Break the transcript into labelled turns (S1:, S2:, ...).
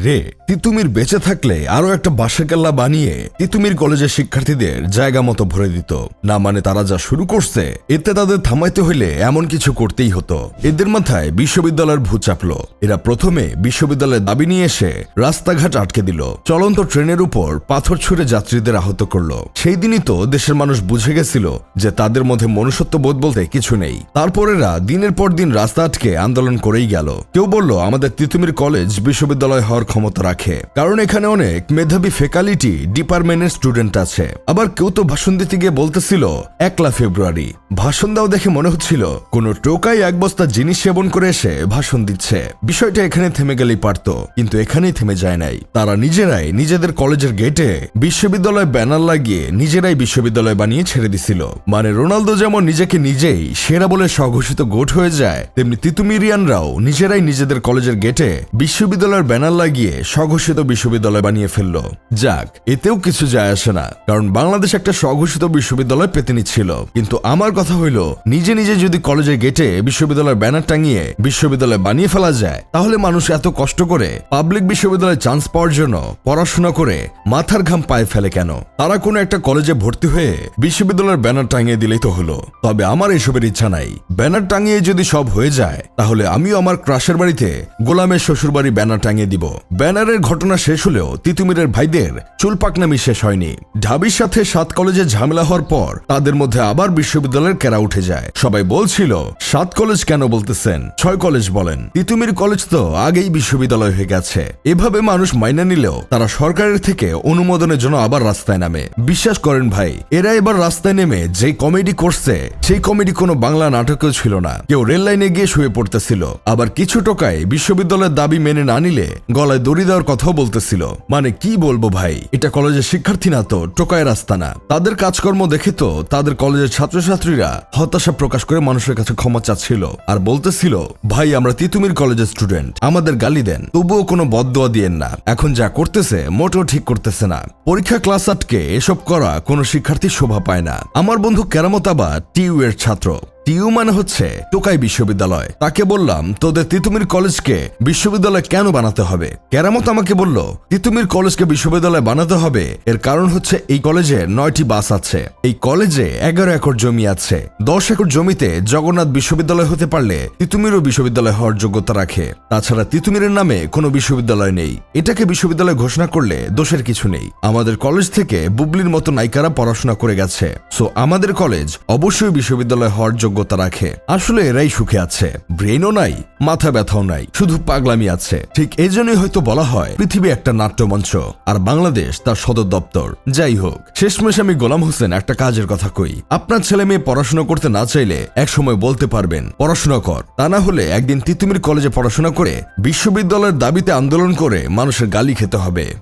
S1: রে। তিতুমির বেঁচে থাকলে আরও একটা বাসের কেল্লা বানিয়ে তিতুমির কলেজের শিক্ষার্থীদের জায়গা মতো ভরে দিত। না মানে তারা যা শুরু করছে, এতে তাদের থামাইতে হইলে এমন কিছু করতেই হতো। এদের মাথায় বিশ্ববিদ্যালয়ের ভূত চাপলো। এরা প্রথমে বিশ্ববিদ্যালয়ের দাবি নিয়ে এসে রাস্তাঘাট আটকে দিল। চলন্ত ট্রেনের উপর পাথর ছুঁড়ে যাত্রীদের আহত করল। সেই দিনই তো দেশের মানুষ বুঝে গেছিল যে তাদের মধ্যে মনুষ্যত্ব বোধ বলতে কিছু নেই। তারপর এরা দিনের পর দিন রাস্তা আটকে আন্দোলন করেই গেল। কেউ বলল, আমাদের তিতুমির কলেজ বিশ্ববিদ্যালয় হওয়ার ক্ষমতা রাখে। কারণ এখানে অনেক মেধাবী ফেকালিটি ডিপার্টমেন্টের স্টুডেন্ট আছে। আবার কেউ তো ভাষণ দিতে গিয়ে বলতেছিল, একলা ফেব্রুয়ারি ভাষণ দাও দেখে মনে হচ্ছিল, কোন টোকাই এক বস্তা জিনিস সেবন করে এসে ভাষণ দিচ্ছে। বিষয়টা এখানে থেমে গেলেই পারত, কিন্তু এখানেই থেমে যায় নাই। তারা নিজেরাই নিজেদের কলেজের গেটে বিশ্ববিদ্যালয় ব্যানার লাগিয়ে নিজেরাই বিশ্ববিদ্যালয় বানিয়ে ছেড়ে দিছিল। মানে রোনালদো যেমন নিজেকে নিজেই সেরা বলে স্বঘোষিত গোট হয়ে যায়, তেমনি তিতুমিরিয়ানরাও নিজেরাই নিজেদের কলেজের গেটে বিশ্ববিদ্যালয়ের ব্যানার লাগিয়ে স্বঘোষিত বিশ্ববিদ্যালয় বানিয়ে ফেলল। যাক, এতেও কিছু যায় আসে না, কারণ বাংলাদেশ একটা স্বঘোষিত বিশ্ববিদ্যালয় পেতে নিচ্ছিল। কিন্তু আমার কথা হইল, নিজে নিজে যদি কলেজের গেটে বিশ্ববিদ্যালয়ের ব্যানার টাঙিয়ে বিশ্ববিদ্যালয় বানিয়ে ফেলা যায়, তাহলে মানুষ এত কষ্ট করে পাবলিক বিশ্ববিদ্যালয়ে চান্স পাওয়ার জন্য পড়াশোনা করে মাথার ঘাম পায়ে ফেলে কেন? তারা কোনো একটা কলেজে ভর্তি হয়ে বিশ্ববিদ্যালয়ের ব্যানার টাঙিয়ে দিলেই তো হলো। তবে আমার এসবের ইচ্ছা নাই। ব্যানার টাঙিয়ে যদি সব হয়ে যায়, তাহলে আমিও আমার ক্রাশের বাড়িতে গোলামের শ্বশুরবাড়ি ব্যানার টাঙিয়ে দিব। ব্যানারের ঘটনা শেষ হলেও তিতুমিরের ভাইদের চুল পাকনামি শেষ হয়নি। ঢাবির সাথে সাত কলেজে ঝামেলা হওয়ার পর তাদের মধ্যে আবার বিশ্ববিদ্যালয়ের কেরা উঠে যায়। সবাই বলছিল, সাত কলেজ কেন বলতেছেন? ছয় কলেজ বলেন। তিতুমির কলেজ তো আগেই বিশ্ববিদ্যালয় হয়ে গেছে। এভাবে মানুষ মাইনা নিলেও তারা সরকারের থেকে অনুমোদনের জন্য আবার রাস্তায় নামে। বিশ্বাস করেন ভাই, এরা এবার রাস্তায় নেমে যে কমেডি করছে, সেই কমেডি কোনো বাংলা নাটকেও ছিল না। কেউ রেল লাইনে গিয়ে শুয়ে পড়তেছিল। আবার কিছু টোকায় বিশ্ববিদ্যালয়ের দাবি মেনে না নিলে গলায় দড়ি দেওয়ার কথাও বলতেছিল। মানে কি বলব ভাই? এটা কলেজের শিক্ষার্থী না তো, টোকায় রাস্তা না। তাদের কাজকর্ম দেখে তো তাদের কলেজের ছাত্রছাত্রীরা হতাশা প্রকাশ করে মানুষের কাছে ক্ষমা চাচ্ছিল আর বলতেছিল, ভাই, আমরা তিতুমির কলেজের স্টুডেন্ট, আমাদের গালি দেন। তবুও কোনো বদদোয়া দিয়েন না। এখন যা করতেছে, মোটেও ঠিক করতেছে না। পরীক্ষা ক্লাস আটকে এসব করা কোনো শিক্ষার্থী শোভা পায় না। আমার বন্ধু কেরামত আবার টিউ এর ছাত্র। টিউ মানে হচ্ছে টোকাই বিশ্ববিদ্যালয়। তাকে বললাম, তোদের তিতুমির কলেজকে বিশ্ববিদ্যালয় কেন বানাতে হবে? কেরামত আমাকে বলল, তিতুমির কলেজকে বিশ্ববিদ্যালয় বানাতে হবে, এর কারণ হচ্ছে এই কলেজে নয়টি বাস আছে। এই কলেজে এগারো একর জমি আছে। দশ একর জমিতে জগন্নাথ বিশ্ববিদ্যালয় হতে পারলে তিতুমিরও বিশ্ববিদ্যালয় হওয়ার যোগ্যতা রাখে। তাছাড়া তিতুমিরের নামে কোনো বিশ্ববিদ্যালয় নেই। এটাকে বিশ্ববিদ্যালয় ঘোষণা করলে দোষের কিছু নেই। আমাদের কলেজ থেকে বুবলির মতো নায়িকারা পড়াশোনা করে গেছে। সো আমাদের কলেজ অবশ্যই বিশ্ববিদ্যালয় হওয়ার যোগ্যতা রাখে। আসলে এরাই সুখে আছে। ব্রেনও নাই, মাথা ব্যথাও নাই, শুধু পাগলামি আছে। ঠিক এই জন্যই হয়তো বলা হয়, পৃথিবী একটা নাট্যমঞ্চ, আর বাংলাদেশ তার সদর দপ্তর। যাই হোক, শেষমেশ আমি গোলাম হোসেন একটা কাজের কথা কই। আপনার ছেলে মেয়ে পড়াশোনা করতে না চাইলে একসময় বলতে পারবেন, পড়াশোনা কর। তা না হলে একদিন তিতুমির কলেজে পড়াশোনা করে বিশ্ববিদ্যালয়ের দাবিতে আন্দোলন করে মানুষের গালি খেতে হবে।